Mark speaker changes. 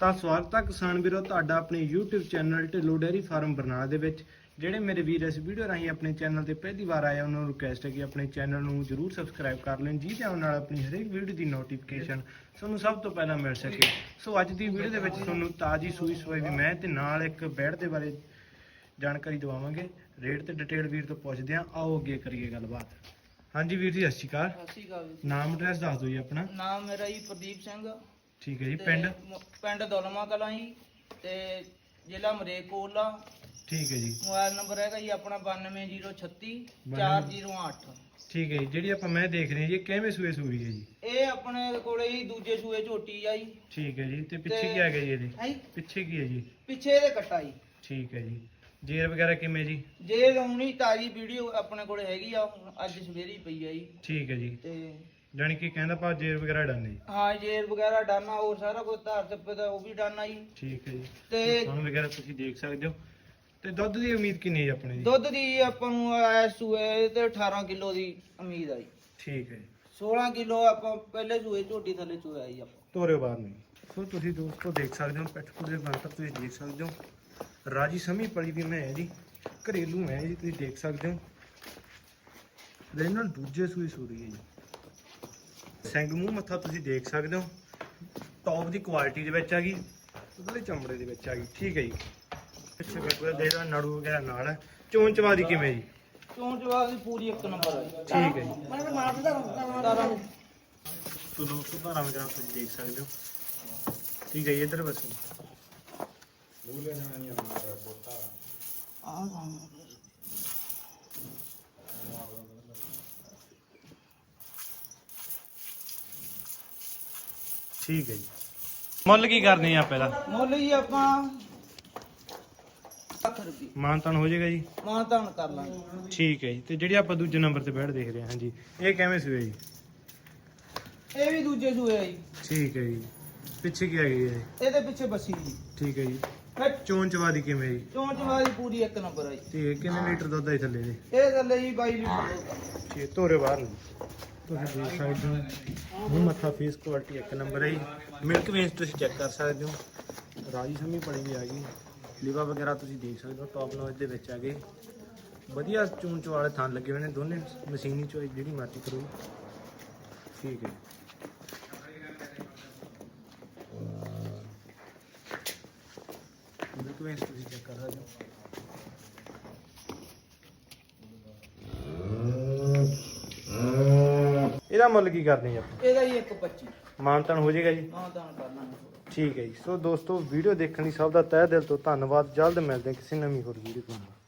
Speaker 1: ਤਾਂ ਸਵਾਗਤ ਹੈ ਕਿਸਾਨ ਵੀਰੋ ਤੁਹਾਡਾ ਆਪਣੇ YouTube channel Dhillon dairy farm Barnala ਦੇ ਵਿੱਚ। ਜਿਹੜੇ ਮੇਰੇ ਵੀਰ ਇਸ ਵੀਡੀਓ ਰਾਹੀਂ ਆਪਣੇ ਚੈਨਲ ਤੇ ਪਹਿਲੀ ਵਾਰ ਆਏ ਉਹਨਾਂ ਨੂੰ ਰਿਕੁਐਸਟ ਹੈ ਕਿ ਆਪਣੇ ਚੈਨਲ ਨੂੰ ਜਰੂਰ ਸਬਸਕ੍ਰਾਈਬ ਕਰ ਲੈਣ ਜਿਹਦੇ ਨਾਲ ਆਪਣੀ ਹਰੇਕ ਵੀਡੀਓ ਦੀ ਨੋਟੀਫਿਕੇਸ਼ਨ ਤੁਹਾਨੂੰ ਸਭ ਤੋਂ ਪਹਿਲਾਂ ਮਿਲ ਸਕੇ। ਸੋ ਅੱਜ ਦੀ ਵੀਡੀਓ ਦੇ ਵਿੱਚ ਤੁਹਾਨੂੰ ਤਾਜੀ ਸੂਈ ਸੋਈ ਵੀ ਮੈਂ ਤੇ ਨਾਲ ਇੱਕ ਬੈਡ ਦੇ ਬਾਰੇ ਜਾਣਕਾਰੀ ਦਵਾਵਾਂਗੇ। ਰੇਟ ਤੇ ਡਿਟੇਲ ਵੀਰ ਤੋਂ ਪੁੱਛਦੇ ਆ ਆਓ ਅੱਗੇ ਕਰੀਏ ਗੱਲਬਾਤ। ਹਾਂਜੀ ਵੀਰ ਜੀ ਸਤਿ ਸ਼੍ਰੀ ਅਕਾਲ।
Speaker 2: ਸਤਿ ਸ਼੍ਰੀ ਅਕਾਲ
Speaker 1: ਨਾਮ ਐਡਰੈਸ ਦੱਸ ਦਿਓ ਜੀ ਆਪਣਾ।
Speaker 2: ਨਾਮ ਮੇਰਾ ਜੀ ਪ੍ਰਦੀਪ ਸਿੰਘ।
Speaker 1: ਠੀਕ ਹੈ ਜੀ
Speaker 2: ਤੇ
Speaker 1: ਪਿੰਡ?
Speaker 2: ਮ- ਪਿੰਡ ਦੌਲਮਾ ਕਲਾਂ ਜੀ ਤੇ ਜ਼ਿਲ੍ਹਾ ਮਰੇਕੋਲਾ।
Speaker 1: ਠੀਕ ਹੈ ਜੀ।
Speaker 2: ਮੋਬਾਈਲ ਨੰਬਰ ਹੈਗਾ ਜੀ ਆਪਣਾ 92036 408
Speaker 1: ਠੀਕ ਹੈ ਜੀ ਜਿਹੜੀ ਆਪਾਂ ਮੈਂ ਦੇਖ ਰਹੀ ਹਾਂ ਜੀ ਇਹ ਕਿਵੇਂ ਸੂਏ ਸੂਈ ਹੈ ਜੀ?
Speaker 2: ਇਹ ਆਪਣੇ ਕੋਲੇ ਜੀ ਦੂਜੇ ਸੂਏ ਝੋਟੀ ਆ ਜੀ।
Speaker 1: ਠੀਕ ਹੈ ਜੀ ਤੇ ਪਿੱਛੇ ਕੀ ਆ ਗਿਆ ਜੀ ਇਹਦੇ?
Speaker 2: ਹੈ ਜੀ?
Speaker 1: ਪਿੱਛੇ ਕੀ ਹੈ ਜੀ?
Speaker 2: ਪਿੱਛੇ ਇਹਦੇ ਕੱਟਾ ਜੀ।
Speaker 1: ਠੀਕ ਹੈ ਜੀ। ਜੇਰ ਵਗੈਰਾ ਕਿਵੇਂ ਜੀ?
Speaker 2: ਜੇ ਲਾਉਣੀ ਤਾਜੀ ਵੀਡੀਓ ਆਪਣੇ ਕੋਲੇ ਹੈਗੀ ਆ ਹੁਣ ਅੱਜ ਸਵੇਰੇ ਹੀ ਪਈ ਆ ਜੀ।
Speaker 1: ਠੀਕ ਹੈ ਜੀ।
Speaker 2: ਤੇ
Speaker 1: ਜਾਣੀ ਕਿ ਕਹਿੰਦਾ ਪਾ ਜੇਰ ਵਗੈਰਾ ਡਾਨੇ।
Speaker 2: ਹਾਂ ਜੇਰ ਵਗੈਰਾ ਡਾਨਾ ਹੋਰ ਸਾਰਾ ਕੁਝ ਧਾਰ ਤੇ ਦਾ ਉਹ ਵੀ ਡਾਨਾ ਜੀ।
Speaker 1: ਠੀਕ ਹੈ ਜੀ।
Speaker 2: ਤੇ
Speaker 1: ਤੁਹਾਨੂੰ ਵਗੈਰਾ ਤੁਸੀਂ ਦੇਖ ਸਕਦੇ ਹੋ। ਤੇ ਦੁੱਧ ਦੀ ਉਮੀਦ ਕਿੰਨੀ ਹੈ ਆਪਣੇ ਜੀ?
Speaker 2: ਦੁੱਧ ਦੀ ਆਪਾਂ ਨੂੰ ਇਸ ਸੂਏ ਤੇ 18 ਕਿਲੋ ਦੀ ਉਮੀਦ ਆ ਜੀ।
Speaker 1: ਠੀਕ ਹੈ ਜੀ।
Speaker 2: 16 ਕਿਲੋ ਆਪਾਂ ਪਹਿਲੇ ਸੂਏ ਝੋਟੀ ਥੱਲੇ ਚੋਇਆ ਜੀ ਆਪਾਂ।
Speaker 1: ਤੋਰੇ ਬਾਹਰ ਨਹੀਂ ਸੋ ਤੁਸੀਂ ਦੋਸਤੋ ਦੇਖ ਸਕਦੇ ਹੋ ਪੈਟਕੂ ਦੇ ਬੰਤਰ ਤੁਸੀਂ ਦੇਖ ਸਕਦੇ ਹੋ। ਰਾਜੀ ਸਮੀ ਪਲੀ ਵੀ ਮੈਂ ਹੈ ਜੀ। ਘਰੇਲੂ ਮੈਂ ਹੈ ਜੀ ਤੁਸੀਂ ਦੇਖ ਸਕਦੇ ਹੋ। ਦੇ ਨਾਲ ਦੂਜੇ ਸੂਈ ਸੂਰੀ ਹੈ ਜੀ। ਸਿੰਘ ਮੂੰਹ ਮੱਥਾ ਤੁਸੀਂ ਦੇਖ ਸਕਦੇ ਹੋ। ਟੌਪ ਦੀ ਕੁਆਲਿਟੀ ਦੇ ਵਿੱਚ ਆ ਗਈ ਉਹਦੇ ਚਮੜੇ ਦੇ ਵਿੱਚ ਆ ਗਈ ਠੀਕ ਹੈ ਜੀ। ਪਿੱਛੇ ਬੈਠਾ ਦੇਖਦਾ ਨੜੂ ਵਗੈਰਾ ਨਾਲ ਹੈ ਚੋਂ ਚਵਾ ਦੀ ਕਿਵੇਂ ਜੀ?
Speaker 2: ਚੋਂ ਜਵਾਬ ਦੀ ਪੂਰੀ ਇੱਕ ਨੰਬਰ ਆ ਜੀ।
Speaker 1: ਠੀਕ ਹੈ ਜੀ।
Speaker 2: ਮੈਂ ਤਾਂ ਮਾਰ ਦਿੰਦਾ ਨੂੰ।
Speaker 1: ਤੋ ਦੋਸਤੋ ਧਾਰਾ ਵਗੈਰਾ ਤੁਸੀਂ ਦੇਖ ਸਕਦੇ ਹੋ। ਠੀਕ ਹੈ ਜੀ ਇੱਧਰ ਬਸ।
Speaker 2: ਆਹ
Speaker 1: ਠੀਕ ਹੈ ਜੀ। ਮੁੱਲ ਕੀ ਕਰਨੀ ਆ ਪਹਿਲਾਂ?
Speaker 2: ਮੁੱਲ ਜੀ ਆਪਾਂ ਲੱਖ ਰੁਪਏ।
Speaker 1: ਮਾਨਤਾਨ ਹੋ ਜਾਏਗਾ ਜੀ?
Speaker 2: ਮਾਨ ਤਾਨ ਕਰ ਲਾਂਗੇ।
Speaker 1: ਠੀਕ ਹੈ ਜੀ। ਤੇ ਜਿਹੜੀ ਆਪਾਂ ਦੂਜੇ ਨੰਬਰ ਤੇ ਬੈਠ ਦੇਖ ਰਹੇ ਹਾਂ ਹਾਂਜੀ। ਇਹ ਕਿਵੇਂ ਸੂਏ ਜੀ?
Speaker 2: ਇਹ ਵੀ ਦੂਜੇ ਸੂਏ ਆ ਜੀ।
Speaker 1: ਠੀਕ ਹੈ ਜੀ। ਪਿੱਛੇ ਕੀ ਆ ਗਈ ਹੈ?
Speaker 2: ਇਹਦੇ ਪਿੱਛੇ ਬੱਸੀ ਜੀ।
Speaker 1: ਠੀਕ ਹੈ ਜੀ।
Speaker 2: ਫਿਰ
Speaker 1: ਚੋਣ ਚਵਾ ਦੀ ਕਿਵੇਂ ਜੀ?
Speaker 2: ਚੋਂ ਜਵਾਬ ਦੀ ਪੂਰੀ ਇੱਕ ਨੰਬਰ ਆ ਜੀ।
Speaker 1: ਤੇ ਕਿੰਨੇ ਲੀਟਰ ਦੁੱਧ ਆਈ ਥੱਲੇ ਦੇ
Speaker 2: ਇਹ ਥੱਲੇ ਜੀ 22 ਲੀਟਰ ਦੁੱਧ ਆ।
Speaker 1: ਠੀਕ ਤੋਰੇ ਬਾਹਰ ਨੂੰ। ਤੁਸੀਂ ਦੇਖ ਸਕਦੇ ਹੋ ਮੂੰਹ ਮੱਥਾ ਫੇਸ ਕੁਆਲਿਟੀ ਇੱਕ ਨੰਬਰ ਹੈ ਜੀ। ਮਿਲਕ ਵੇਸ ਤੁਸੀਂ ਚੈੱਕ ਕਰ ਸਕਦੇ ਹੋ। ਰਾਜੀ ਸਮੀ ਪੜੀ ਵੀ ਆ ਗਈ ਲਿਵਾ ਵਗੈਰਾ ਤੁਸੀਂ ਦੇਖ ਸਕਦੇ ਹੋ। ਟੌਪ ਨੋਚ ਦੇ ਵਿੱਚ ਆ ਗਏ। ਵਧੀਆ ਚੂਨ ਚਵਾਲੇ ਥਾਂ ਲੱਗੇ ਹੋਏ ਨੇ। ਦੋਨੇ ਮਸ਼ੀਨੀ 'ਚੋਂ ਜਿਹੜੀ ਮਰਜ਼ੀ ਕਰੋ। ਠੀਕ ਹੈ। ਮਿਲਕ ਵੇਸ ਤੁਸੀਂ ਚੈੱਕ ਕਰ ਸਕਦੇ ਹੋ। ਇਹਦਾ ਮੁੱਲ ਕੀ ਕਰਦੇ ਆਪਾਂ?
Speaker 2: ਇਹਦਾ ਜੀ ਇੱਕ 25
Speaker 1: ਮਾਨਤਨ ਹੋ ਜਾਏਗਾ ਜੀ?
Speaker 2: ਮਾਨ ਤਾਨ ਕਰ ਲਾਂਗੇ।
Speaker 1: ਠੀਕ ਹੈ ਜੀ। ਸੋ ਦੋਸਤੋ ਵੀਡੀਓ ਦੇਖਣ ਲਈ ਸਭ ਦਾ ਤਹਿ ਦਿਲ ਤੋਂ ਧੰਨਵਾਦ। ਜਲਦ ਮਿਲਦੇ ਹਾਂ ਕਿਸੇ ਨਵੀਂ ਹੋਰ ਵੀਡੀਓ ਨਾਲ।